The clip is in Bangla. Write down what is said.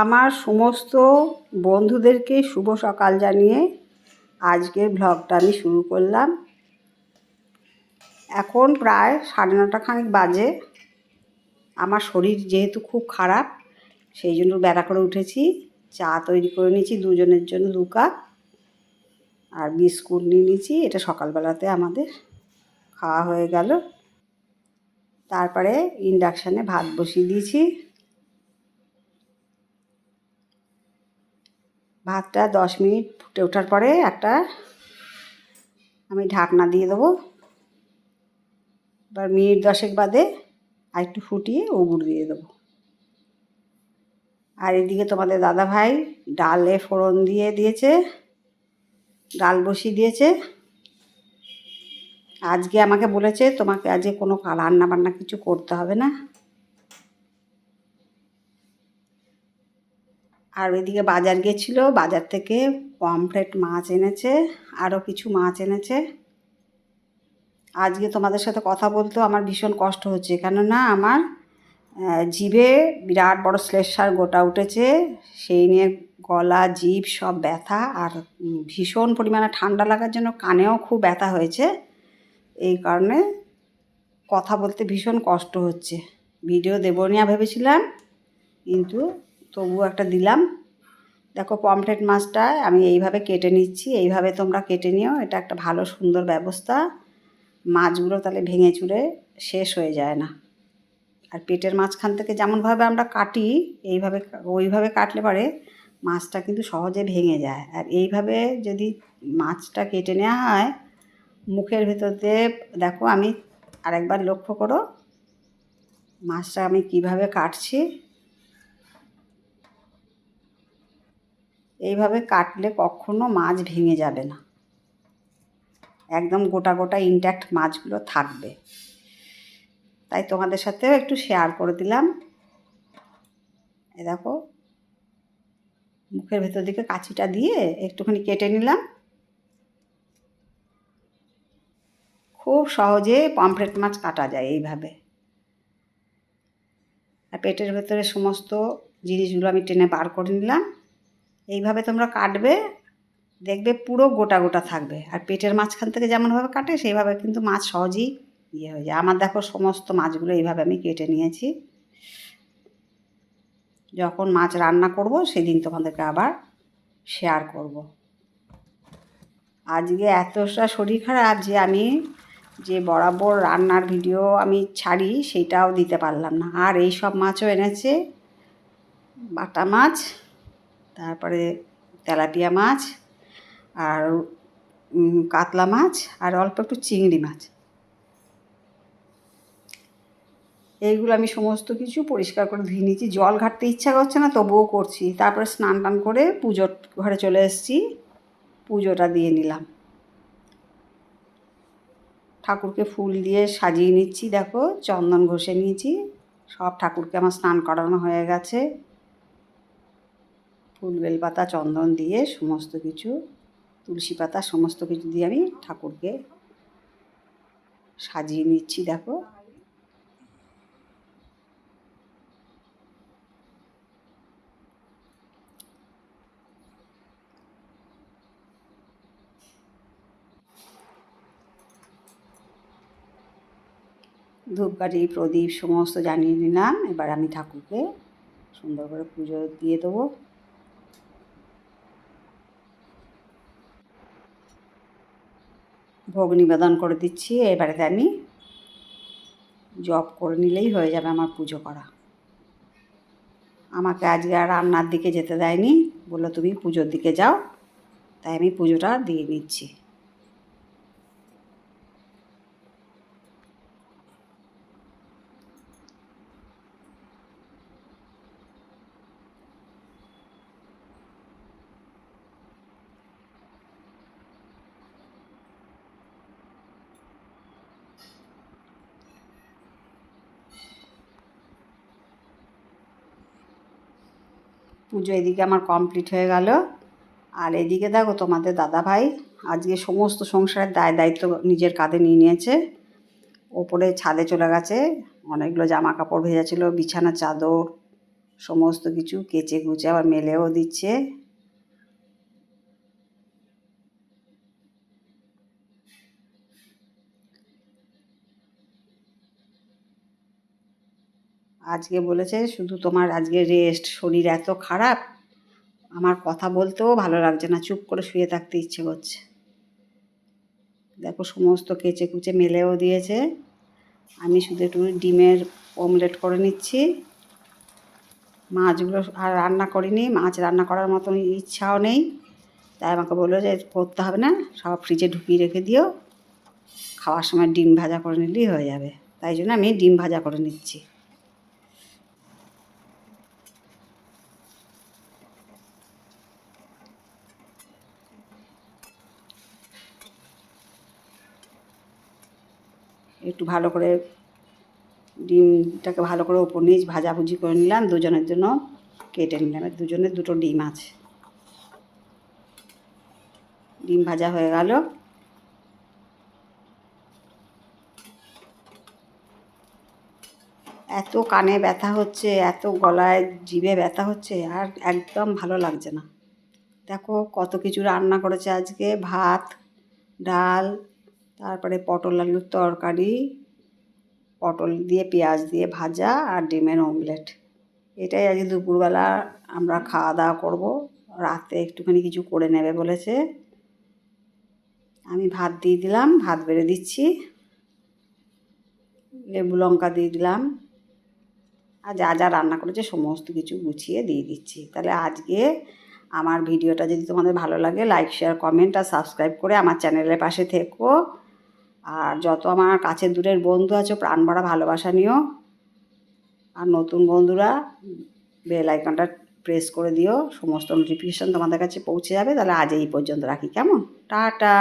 আমার সমস্ত বন্ধুদেরকে শুভ সকাল জানিয়ে আজকের ব্লগটা আমি শুরু করলাম। এখন প্রায় সাড়ে নটা খানিক বাজে। আমার শরীর যেহেতু খুব খারাপ, সেই জন্য বেড়া করে উঠেছি। চা তৈরি করে নিয়েছি দুজনের জন্য দু কাপ আর বিস্কুট নিয়ে নিয়েছি, এটা সকালবেলাতে আমাদের। খাওয়া হয়ে গেল। তারপরে ইন্ডাকশানে ভাত বসিয়ে দিয়েছি। ভাতটা দশ মিনিট ফুটে ওঠার পরে একটা আমি ঢাকনা দিয়ে দেবো। এবার মিনিট দশেক বাদে আর একটু ফুটিয়ে উগুর দিয়ে দেবো। আর এদিকে তোমাদের দাদা ভাই ডালে ফোড়ন দিয়ে দিয়েছে, ডাল বসিয়ে দিয়েছে। আজকে আমাকে বলেছে তোমাকে আজকে কোনো রান্না বান্না কিছু করতে হবে না। আর ওইদিকে বাজার গেছিল, বাজার থেকে পমফ্রেট মাছ এনেছে আরও কিছু মাছ এনেছে। আজকে তোমাদের সাথে কথা বলতেও আমার ভীষণ কষ্ট হচ্ছে, কেননা আমার জিভে বিরাট বড় শ্লেষার গোটা উঠেছে, সেই নিয়ে গলা, জিভ সব ব্যথা, আর ভীষণ পরিমাণে ঠান্ডা লাগার জন্য কানেও খুব ব্যথা হয়েছে। এই কারণে কথা বলতে ভীষণ কষ্ট হচ্ছে। ভিডিও দেবো নিয়ে ভেবেছিলাম, কিন্তু তবুও একটা দিলাম। দেখো পমফ্রেট মাছটা আমি এইভাবে কেটে নিচ্ছি, এইভাবে তোমরা কেটে নিও, এটা একটা ভালো সুন্দর ব্যবস্থা। মাছগুলো তাহলে ভেঙে চুরে শেষ হয়ে যায় না। আর পেটের মাঝখান থেকে যেমনভাবে আমরা কাটি, এইভাবে ওইভাবে কাটলে পরে মাছটা কিন্তু সহজে ভেঙে যায়। আর এইভাবে যদি মাছটা কেটে নেওয়া হয় মুখের ভেতর দিয়ে, দেখো আমি আরেকবার লক্ষ্য করো। মাছটা আমি কীভাবে কাটছি। এইভাবে কাটলে কখনো মাছ ভেঙে যাবে না। একদম গোটা গোটা ইনট্যাক্ট মাছগুলো থাকবে। তাই তোমাদের সাথেও একটু শেয়ার করে দিলাম। এ দেখো, মুখের ভেতর দিকে কাঁচিটা দিয়ে একটুখানি কেটে নিলাম। খুব সহজে পমফ্রেট মাছ কাটা যায় এইভাবে। আর পেটের ভেতরে সমস্ত জিনিসগুলো আমি টেনে বার করে নিলাম। এইভাবে তোমরা কাটবে, দেখবে পুরো গোটা গোটা থাকবে। আর পেটের মাঝখান থেকে যেমনভাবে কাটে, সেইভাবে কিন্তু মাছ সহজেই ইয়ে হয়ে যায়। আমার দেখো সমস্ত মাছগুলো এইভাবে আমি কেটে নিয়েছি। যখন মাছ রান্না করব, সেদিন তোমাদেরকে আবার শেয়ার করব। আজকে এতটা শরীর খারাপ যে আমি যে বরাবর রান্নার ভিডিও আমি ছাড়ি সেটাও দিতে পারলাম না। আর এই সব মাছও এনেছে। বাটা মাছ, তারপরে তেলাপিয়া মাছ, আর কাতলা মাছ, আর অল্প একটু চিংড়ি মাছ। এইগুলো আমি সমস্ত কিছু পরিষ্কার করে ধুয়ে নিয়েছি। জল ঘাটতে ইচ্ছা করছে না, তবুও করছি। তারপরে স্নান টান করে পুজোর ঘরে চলে এসেছি। পুজোটা দিয়ে নিলাম। ঠাকুরকে ফুল দিয়ে সাজিয়ে নিচ্ছি, দেখো, চন্দন ঘষে নিয়েছি। সব ঠাকুরকে আমার স্নান করানো হয়ে গেছে। ফুল বেলপাতা, চন্দন দিয়ে সমস্ত কিছু, তুলসী পাতা, সমস্ত কিছু দিয়ে আমি ঠাকুরকে সাজিয়ে নিচ্ছি, দেখো। ধূপকাঠি, প্রদীপ সমস্ত জানিয়ে নিলাম। এবার আমি ঠাকুরকে সুন্দর করে পুজো দিয়ে দেবো। ভোগ নিবেদন করে দিচ্ছি। এবারেতে আমি জব করে নিলেই হয়ে যাবে আমার পুজো করা। আমাকে আজকে আর রান্নার দিকে যেতে দেয়নি। বলল, তুমি পুজোর দিকে যাও। তাই আমি পুজোটা দিয়ে নিচ্ছি। পুজো এদিকে আমার কমপ্লিট হয়ে গেল। আর এদিকে দেখো তোমাদের দাদা ভাই আজকে সমস্ত সংসারের দায় দায়িত্ব নিজের কাঁধে নিয়ে নিয়েছে। ওপরে ছাদে চলে গেছে, অনেকগুলো জামা কাপড় ভেজা ছিল, বিছানা, চাদর, সমস্ত কিছু কেচে কুচে আবার মেলেও দিচ্ছে। আজকে বলেছে শুধু তোমার আজকে রেস্ট শরীর এত খারাপ, আমার কথা বলতেও ভালো লাগছে না, চুপ করে শুয়ে থাকতে ইচ্ছে করছে। দেখো সমস্ত কেচে কুচে মেলেও দিয়েছে। আমি শুধু একটু ডিমের অমলেট করে নিচ্ছি। মাছগুলো আর রান্না করিনি, মাছ রান্না করার মতন ইচ্ছাও নেই। তাই আমাকে বলল যে করতে হবে না, সব ফ্রিজে ঢুকিয়ে রেখে দিও। খাওয়ার সময় ডিম ভাজা করে নিলেই হয়ে যাবে। তাই জন্য আমি ডিম ভাজা করে নিচ্ছি। একটু ভালো করে ডিমটাকে ভালো করে ওপর নিচ ভাজাভুজি করে নিলাম, দুজনের জন্য কেটে নিলাম। দুজনের দুটো ডিম আছে। ডিম ভাজা হয়ে গেল। এত কানে ব্যথা হচ্ছে, এত গলায় জিভে ব্যথা হচ্ছে, আর একদম ভালো লাগছে না। দেখো কত কিছু রান্না করেছে আজকে, ভাত, ডাল তারপরে পটল আলুর তরকারি, পটল দিয়ে পেঁয়াজ দিয়ে ভাজা আর ডিমের অমলেট। এটাই আজকে দুপুরবেলা আমরা খাওয়া দাওয়া করব। রাতে একটুখানি কিছু করে নেবে বলেছে। আমি ভাত দিয়ে দিলাম, ভাত বেড়ে দিচ্ছি। লেবু লঙ্কা দিয়ে দিলাম। আর যা যা রান্না করেছে সমস্ত কিছু গুছিয়ে দিয়ে দিচ্ছি। তাহলে আজকে আমার ভিডিওটা যদি তোমাদের ভালো লাগে লাইক শেয়ার কমেন্ট আর সাবস্ক্রাইব করে আমার চ্যানেলের পাশে থেকো। আর যত আমার কাছের দূরের বন্ধু আছে, প্রাণ ভরা ভালোবাসা নিও। আর নতুন বন্ধুরা বেল আইকনটা প্রেস করে দিও। সমস্ত নোটিফিকেশান তোমাদের কাছে পৌঁছে যাবে। তাহলে আজ এই পর্যন্ত রাখি। কেমন? টাটা!